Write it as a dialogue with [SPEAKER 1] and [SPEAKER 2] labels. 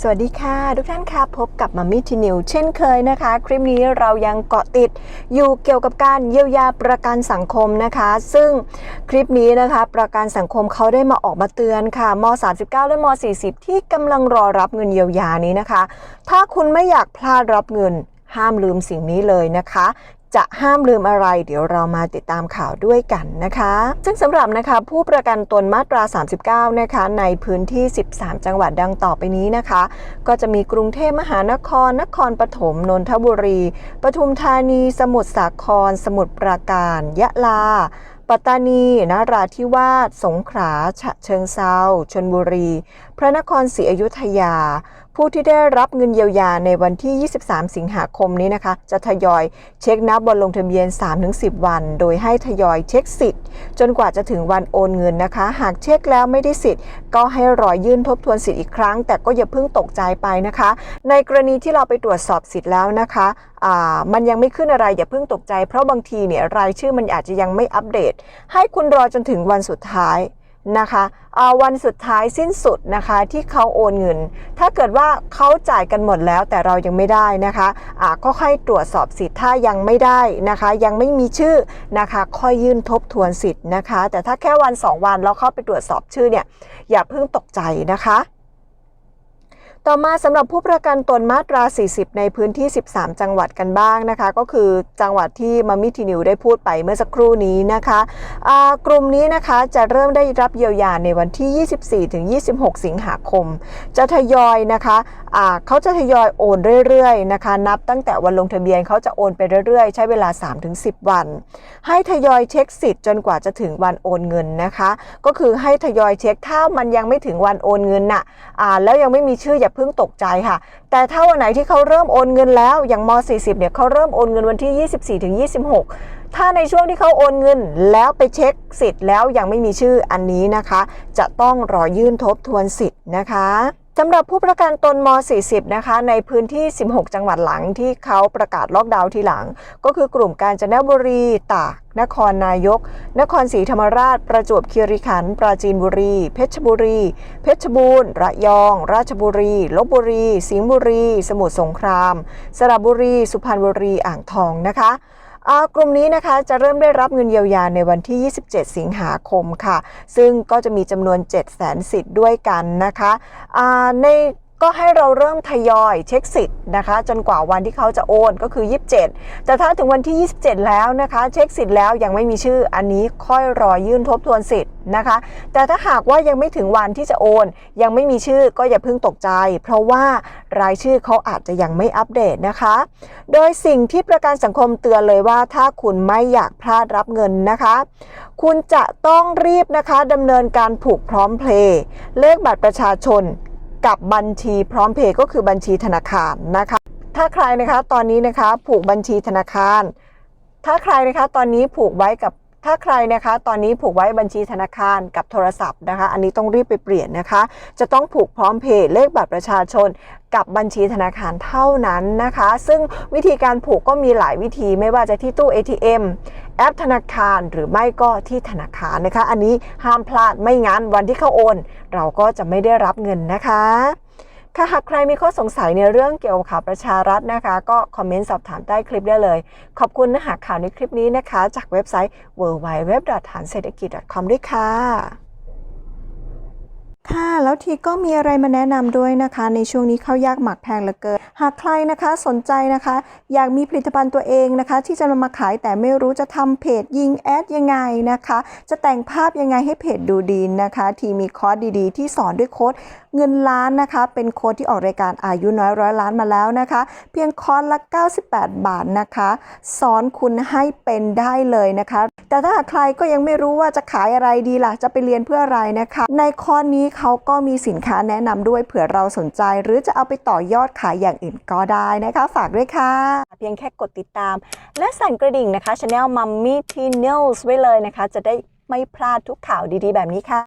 [SPEAKER 1] สวัสดีค่ะ ทุกท่านค่ะพบกับมัมมี่ทีนิวเช่นเคยนะคะ คลิปนี้เรายังเกาะติดอยู่เกี่ยวกับการเยียวยาประกันสังคมนะคะ ซึ่งคลิปนี้นะคะ ประกันสังคมเขาได้มาออกมาเตือนค่ะม 39 และม 40 ที่กำลังรอรับเงินเยียวยานี้นะคะ ถ้าคุณไม่อยากพลาดรับเงินห้ามลืมสิ่งนี้เลยนะคะ จะห้ามลืมอะไร เดี๋ยวเรามาติดตามข่าวด้วยกันนะคะ ซึ่งสำหรับนะคะผู้ประกันตนมาตรา 39 นะคะ ในพื้นที่ 13 จังหวัดดังต่อไปนี้นะคะ ก็จะมีกรุงเทพมหานคร นครปฐมนนทบุรี ปทุมธานี สมุทรสาคร สมุทรปราการ ยะลาปัตตานีนราธิวาส สงขลา ฉะเชิงเซาชนบุรี พระนครศรีอยุธยา ผู้ที่ได้รับเงินเยียวยาในวันที่ 23 สิงหาคมนี้นะคะ จะทยอยเช็คนับวันลงทะเบียน 3-10 วัน โดยให้ทยอยเช็คสิทธิ์ จนกว่าจะถึงวันโอนเงินนะคะ หากเช็คแล้วไม่ได้สิทธิ์ ก็ให้รอยื่นทบทวนสิทธิ์อีกครั้ง แต่ก็อย่าเพิ่งตกใจไปนะคะ ในกรณีที่เราไปตรวจสอบสิทธิ์แล้วนะคะอ่ามันยังไม่ขึ้นอะไรอย่าเพิ่งตกใจ เพราะบางทีเนี่ยรายชื่อมันอาจจะยังไม่อัปเดต ให้คุณรอจนถึงวันสุดท้าย นะคะอ่าวันสุดท้ายสิ้นสุดนะคะที่เขาโอนเงิน ถ้าเกิดว่าเขาจ่ายกันหมดแล้วแต่เรายังไม่ได้นะคะะก็ค่อยตรวจสอบสิทธิ์ถ้ายังไม่ได้นะคะ ยังไม่มีชื่อนะคะ ค่อยยื่นทบทวนสิทธิ์นะคะ แต่ถ้าแค่วัน 2 วันแล้วเข้าไปตรวจสอบชื่อเนี่ยอย่าเพิ่งตกใจนะคะ ต่อมาสำหรับผู้ประกันตนมาตรา 40 ในพื้นที่ 13 จังหวัดกันบ้างนะคะ ก็คือจังหวัดที่มามิทีนิวได้พูดไปเมื่อสักครู่นี้นะคะกลุ่มนี้นะคะจะเริ่มได้รับเยียวยาในวันที่ 24ถึง26 สิงหาคม จะทยอยนะคะอ่าเขาจะทยอยโอนเรื่อยๆนะคะ นับตั้งแต่วันลงทะเบียนเขาจะโอนไปเรื่อยๆ ใช้เวลา 3-10 วัน ให้ทยอยเช็คสิทธิ์จนกว่าจะถึงวันโอนเงินนะคะ ก็คือให้ทยอยเช็คถ้ามันยังไม่ถึงวันโอนเงินน่ะอ่าแล้วยังไม่มีชื่ออย่าเพิ่งตกใจค่ะ แต่ถ้าวันไหนที่เขาเริ่มโอนเงินแล้วอย่างม 40 เนี่ยเขาเริ่มโอนเงินวันที่ 24ถึง26 ถ้าในช่วงที่เขาโอนเงินแล้วไปเช็คสิทธิ์แล้วยังไม่มีชื่ออันนี้นะคะ จะต้องรอยื่นทบทวนสิทธิ์นะคะ สำหรับผู้ประกันตนม 40 นะคะ ในพื้นที่ 16 จังหวัดหลังที่เขาประกาศล็อกดาวน์ทีหลัง ก็คือกลุ่มกาญจนบุรี ตาก นครนายก นครศรีธรรมราช ประจวบคีรีขันธ์ ปราจีนบุรี เพชรบุรี เพชรบูรณ์ ระยอง ราชบุรี ลบบุรี สิงห์บุรี สมุทรสงคราม สระบุรี สุพรรณบุรี อ่างทองนะคะ กลุ่มนี้นะคะจะเริ่มได้รับเงินเยียวยาในวันที่ 27 สิงหาคมค่ะ ซึ่งก็จะมีจำนวน 7 0 0 0 0 0 สิทธิ์ด้วยกันนะคะใน ก็ให้เราเริ่มทยอยเช็คสิทธิ์นะคะ จนกว่าวันที่เขาจะโอนก็คือ 27 แต่ถ้าถึงวันที่ 27 แล้วนะคะ เช็คสิทธิ์แล้วยังไม่มีชื่ออันนี้ค่อยรอยื่นทบทวนสิทธิ์นะคะ แต่ถ้าหากว่ายังไม่ถึงวันที่จะโอน ยังไม่มีชื่อก็อย่าเพิ่งตกใจ เพราะว่ารายชื่อเขาอาจจะยังไม่อัปเดตนะคะ โดยสิ่งที่ประกันสังคมเตือนเลยว่า ถ้าคุณไม่อยากพลาดรับเงินนะคะ คุณจะต้องรีบนะคะดำเนินการผูกพร้อมเพลย์เลขบัตรประชาชน กับบัญชีพร้อมเพย์ก็คือบัญชีธนาคารนะคะ ถ้าใครนะคะตอนนี้นะคะผูกบัญชีธนาคาร ถ้าใครนะคะตอนนี้ผูกไว้กับถ้าใครนะคะ ตอนนี้ผูกไว้บัญชีธนาคารกับโทรศัพท์นะคะ อันนี้ต้องรีบไปเปลี่ยนนะคะ จะต้องผูกพร้อมเพย์เลขบัตรประชาชนกับบัญชีธนาคารเท่านั้นนะคะ ซึ่งวิธีการผูกก็มีหลายวิธีไม่ว่าจะที่ตู้ ATM แอปธนาคารหรือไม่ก็ที่ธนาคารนะคะ อันนี้ห้ามพลาดไม่งั้นวันที่เขาโอน เราก็จะไม่ได้รับเงินนะคะถ้าหากใครมีข้อสงสัยในเรื่องเกี่ยวกับข่าวประชารัฐนะคะ ก็คอมเมนต์สอบถามใต้คลิปได้เลย ขอบคุณนะหาข่าวในคลิปนี้นะคะ จากเว็บไซต์ w w w t h a n s e t h a k i j c o m ด้วยค่ะ ค่ะ แล้วทีก็มีอะไรมาแนะนำด้วยนะคะ ในช่วงนี้ข้าวยากหมักแพงเหลือเกิน หากใครนะคะสนใจนะคะ อยากมีผลิตภัณฑ์ตัวเองนะคะ ที่จะนำมาขายแต่ไม่รู้จะทำเพจยิงแอดยังไงนะคะ จะแต่งภาพยังไงให้เพจดูดีนะคะ ทีมีคอร์สดีๆ ที่สอนด้วยโค้ดเงินล้านนะคะ เป็นโค้ดที่ออกรายการอายุน้อยร้อยล้านมาแล้วนะคะ เพียงคอร์สละ 98 บาทนะคะ สอนคุณให้เป็นได้เลยนะคะ แต่ถ้าหากใครก็ยังไม่รู้ว่าจะขายอะไรดีล่ะ จะไปเรียนเพื่ออะไรนะคะ ในคอนนี้เขาก็มีสินค้าแนะนำด้วยเผื่อเราสนใจ หรือจะเอาไปต่อยอดขายอย่างอื่นก็ได้นะคะ ฝากด้วยค่ะ เพียงแค่กดติดตาม และสั่นกระดิ่งนะคะช anel Mummy Teen News ไว้เลยนะคะ จะได้ไม่พลาดทุกข่าวดีๆ แบบนี้ค่ะ